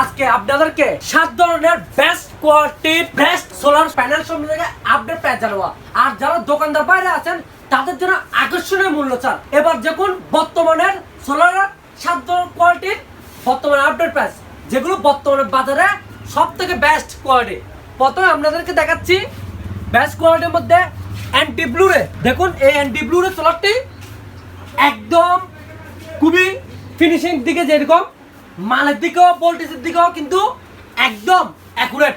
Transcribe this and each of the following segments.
আজকে আপনাদেরকে সাত ধরনের best quality best solar panel সম্পর্কে আপডেট প্রাইস জানাব আর যারা দোকানদার বাইরে আছেন, তাদের জন্য আকর্ষণীয় মূল্য ছাড় এবার দেখুন, বর্তমানের সোলার সাত ধরনের কোয়ালিটির বর্তমানে আপডেট প্রাইস যেগুলো বর্তমানে বাজারে সব থেকে বেস্ট কোয়ালিটি প্রথমে আপনাদেরকে দেখাচ্ছি বেস্ট কোয়ালিটির মধ্যে অ্যান্টি ব্লুরে দেখুন, এই অ্যান্টি ব্লুরে সোলারটি একদম খুবই ফিনিশিং দিকে যেরকম মালের দিকেও, ভোল্টেজের দিকেও কিন্তু একদম অ্যাকুরেট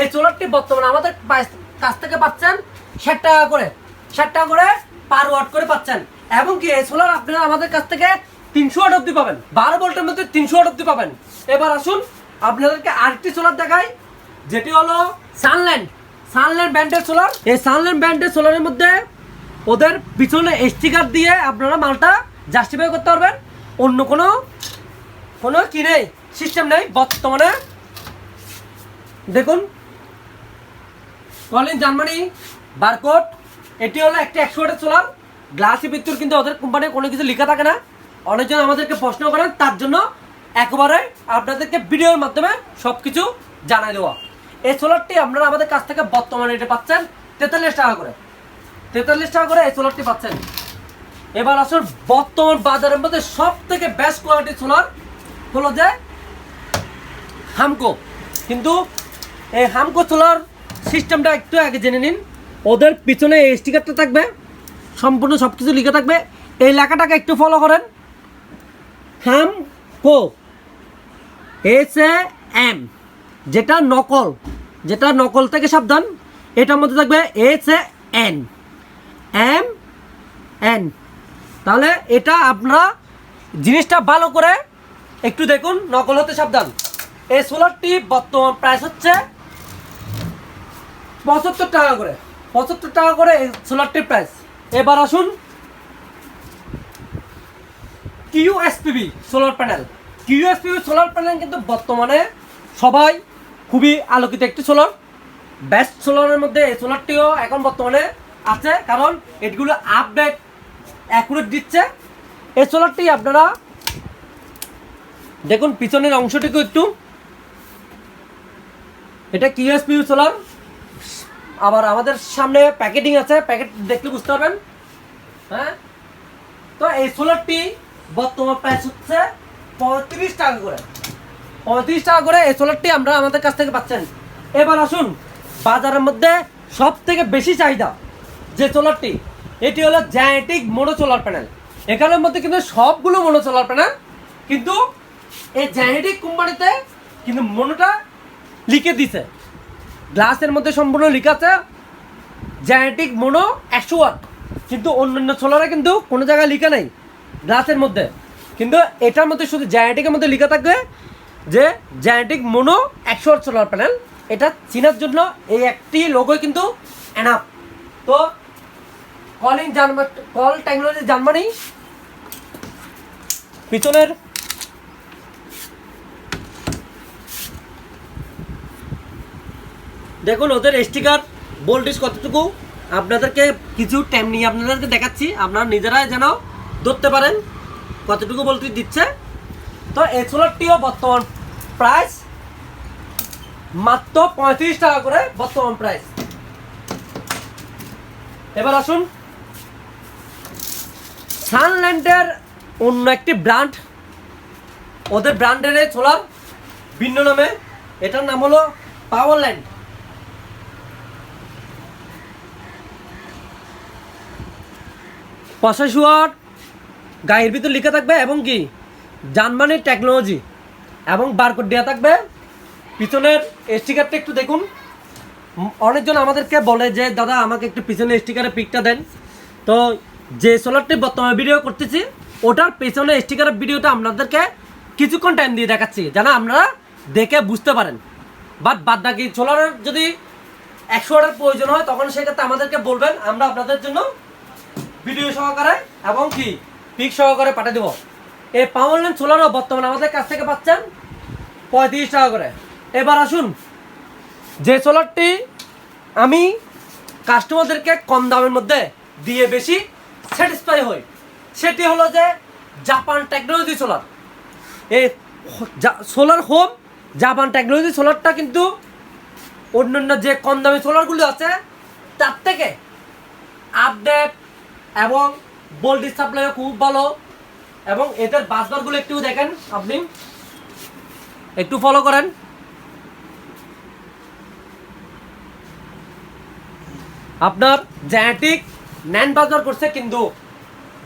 এই সোলারটি বর্তমানে আমাদের কাছ থেকে পাচ্ছেন ষাট টাকা করে। ষাট টাকা করে পার ওয়াট করে পাচ্ছেন। এবং কি, এই সোলার আপনারা আমাদের কাছ থেকে তিনশো ওয়াট অব্দি পাবেন। বারো ভোল্টের মধ্যে তিনশো ওয়াট অব্দি পাবেন। এবার আসুন, আপনাদেরকে আরেকটি সোলার দেখাই, যেটি হলো সানল্যান্ড সানল্যান্ড ব্র্যান্ডের সোলার এই সানল্যান্ড ব্র্যান্ডের সোলারের মধ্যে ওদের পিছনে স্টিকার দিয়ে আপনারা মালটা জাস্টিফাই করতে পারবেন। অন্য কোনো কোনো কি নেই? সিস্টেম নেই, বর্তমানে। দেখুন। কলিন, জার্মানি, বারকোড, এটি হলো একটা একশো ওয়াটের সোলার গ্লাসি ভিতর কিন্তু ওদের কোম্পানির কোনো কিছু লেখা থাকে না। অনেকজন আমাদেরকে প্রশ্ন করেন, তার জন্য একবারে আপনাদেরকে ভিডিওর মাধ্যমে সব কিছু জানাই দেওয়া এই সোলারটি আপনারা আমাদের কাছ থেকে বর্তমানে এটা পাচ্ছেন তেতাল্লিশ টাকা করে। তেতাল্লিশ টাকা করে এই সোলারটি পাচ্ছেন। এবার আসুন, বর্তমান বাজারের মধ্যে সব থেকে বেস্ট কোয়ালিটির সোলার হলো যে হামকো। কিন্তু এই হামকো সোলার সিস্টেমটা একটু আগে জেনে নিন। ওদের পিছনে এই স্টিকারটা থাকবে, সম্পূর্ণ সব কিছু লিখে থাকবে। এই লেখাটাকে একটু ফলো করেন। হাম কো এস এ এম, যেটা নকল যেটা নকল থেকে সাবধান। এটার মধ্যে থাকবে S A N, M N. তাহলে এটা আপনারা জিনিসটা ভালো করে একটু দেখুন, নকল হতে সাবধান। এই সোলারটি বর্তমান প্রাইস হচ্ছে পঁচাত্তর টাকা করে। পঁচাত্তর টাকা করে এই সোলারটির প্রাইস এবার আসুন QSPB solar panel Q QSPB solar panel কিন্তু বর্তমানে সবাই খুবই আলোকিত একটি সোলার বেস্ট সোলারের মধ্যে এই সোলারটিও এখন বর্তমানে আছে, কারণ এগুলো আপডেট অ্যাকুরেট দিচ্ছে। এই সোলারটি আপনারা দেখুন, পিছনের অংশটিকে একটু। এটা কিউএসপি সোলার। আবার আমাদের সামনে প্যাকেটিং আছে, প্যাকেট দেখলে বুঝতে পারবেন। হ্যাঁ? তো এই সোলারটি বর্তমান প্রাইস হচ্ছে পঁয়ত্রিশ টাকা করে। পঁয়ত্রিশ টাকা করে এই সোলারটি আমরা আমাদের কাছ থেকে পাচ্ছেন। এবার আসুন, বাজারের মধ্যে সব থেকে বেশি চাহিদা যে সোলারটি, এটি হলো জায়েটিক মোনো সোলার প্যানেল। এখানের মধ্যে কিন্তু সবগুলো মোনো সোলার প্যানেল, কিন্তু এই জায়েটিক কোম্পানিতে কিন্তু মোনোটা লিখে দিছে। গ্লাসের মধ্যে সম্পূর্ণ লিখা আছে জায়েটিক মোনো ওয়াট। কিন্তু অন্যান্য সোলারে কিন্তু কোনো জায়গায় লিখা নেই, গ্লাসের মধ্যে। কিন্তু এটার মধ্যে শুধু জায়েটিকের মধ্যে লিখা থাকবে যে জায়েটিক মোনো একশো সোলার প্যানেল এটা চিনার জন্য এই একটি লোগোই কিন্তু এনাফ তো calling German call technology Germany পিছনের দেখুন, ওদের স্টিকার ভোল্টেজ কতটুকু? আপনাদেরকে কিছু টাইম নিয়ে আপনাদেরকে দেখাচ্ছি। আপনারা নিজেরাই যেন ধরতে পারেন কতটুকু ভোল্টেজ দিচ্ছে। তো এই সোলারটিও বর্তমান প্রাইস মাত্র পঁয়ত্রিশ টাকা করে বর্তমান প্রাইস এবার আসুন। সানল্যান্ডের অন্য একটি ব্র্যান্ড ওদের ব্র্যান্ডের সোলার ভিন্ন নামে। এটার নাম হলো পাওয়ারল্যান্ড। পঁচাশি ওয়াট গায়ের ভিতর লিখে থাকবে এবং কি? জার্মানির টেকনোলজি এবং বারকোড দেওয়া থাকবে। পিছনের স্টিকারটা একটু দেখুন। অনেকজন আমাদেরকে বলে যে, দাদা, আমাকে একটু পিছনে স্টিকারের পিকটা দেন। তো যে সোলারটি বর্তমানে ভিডিও করতেছি, ওটার পেছনে স্টিকারের ভিডিওটা আপনাদেরকে কিছুক্ষণ টাইম দিয়ে দেখাচ্ছি, যেন আপনারা দেখে বুঝতে পারেন। বাট বাদ বাকি সোলারের যদি একশো ওয়াটের প্রয়োজন হয়, তখন সেক্ষেত্রে আমাদেরকে বলবেন, আমরা আপনাদের জন্য ভিডিও সহকারে এবং কি? পিক সহকারে পাঠিয়ে দেবো। এই পাওয়ারল্যান্ড সোলারও বর্তমানে আমাদের কাছ থেকে পাচ্ছেন পঁয়ত্রিশ টাকা করে। এবার আসুন, যে সোলারটি আমি কাস্টমারদেরকে কম দামের মধ্যে দিয়ে বেশি স্যাটিসফাই হই, সেটি হলো যে জাপান টেকনোলজি সোলার এই সোলার হোম জাপান টেকনোলজি সোলারটা কিন্তু অন্যান্য যে কম দামি সোলারগুলো আছে, তার থেকে আপডেট এবং ভোল্টেজ সাপ্লাই খুব ভালো। এবং এদের বাসবারগুলো একটু দেখেন আপনি। একটু ফলো করেন। আপনার জ্যাটিক ন্যান বাজার করছে কিন্তু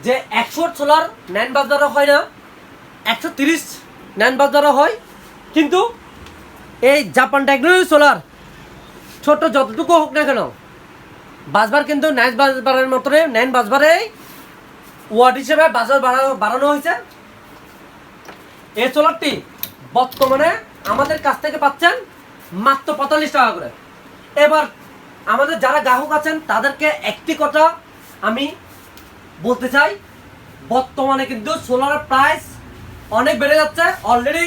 যে একশো সোলার ন্যান বাজারও হয় না, একশো তিরিশ ন্যান বাজারও হয়। কিন্তু এই জাপান টেকনোলজি সোলার ছোট যতটুকু হোক না কেন বাসবার কিন্তু ন্যান বাসবারের মতনে, নাইন বাসবারে ওয়ার্ড হিসেবে বাজার বাড়ানো হয়েছে। এই সোলারটি বর্তমানে আমাদের কাছ থেকে পাচ্ছেন মাত্র পঁয়তাল্লিশ টাকা করে। এবার আমাদের যারা গ্রাহক আছেন, তাদেরকে একটি কথা আমি বলতে চাই, বর্তমানে কিন্তু সোলারের প্রাইস অনেক বেড়ে যাচ্ছে অলরেডি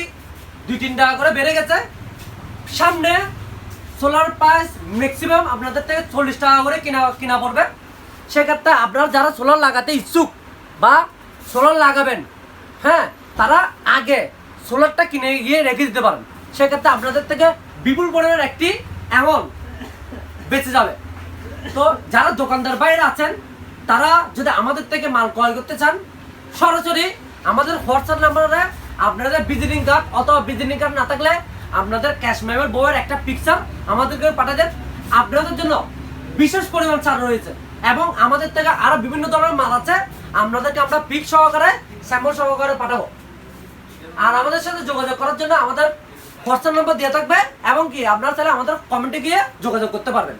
দুই তিন টাকা করে বেড়ে গেছে। সামনে সোলার প্রাইস ম্যাক্সিমাম আপনাদের থেকে চল্লিশ টাকা করে কিনা কিনা পড়বে। সেক্ষেত্রে আপনারা যারা সোলার লাগাতে ইচ্ছুক বা সোলার লাগাবেন হ্যাঁ তারা আগে সোলারটা কিনে গিয়ে রেখে দিতে পারেন। সেক্ষেত্রে আপনাদের থেকে বিপুল পরিমাণের একটি অ্যামাউন্ট বেঁচে যাবে। তো যারা দোকানদার বাইরে আছেন, তারা যদি আমাদের থেকে মাল ক্রয় করতে চান, সরাসরি আমাদের হোয়াটসঅ্যাপ নাম্বারে আপনাদের ভিজিটিং কার্ড অথবা ভিজিটিং কার্ড না থাকলে আপনাদের ক্যাশ মেমের বইয়ের একটা পিকচার আমাদেরকে পাঠা দেন। আপনাদের জন্য বিশেষ পরিমাণ ছাড় রয়েছে এবং আমাদের থেকে আরও বিভিন্ন ধরনের মাল আছে। আপনাদেরকে আমরা পিক সহকারে স্যাম্পল সহকারে পাঠাবো। আর আমাদের সাথে যোগাযোগ করার জন্য আমাদের হোয়াটসঅ্যাপ নাম্বার দেওয়া থাকবে এবং কি আপনারা তাহলে আমাদের কমেন্টে গিয়ে যোগাযোগ করতে পারবেন।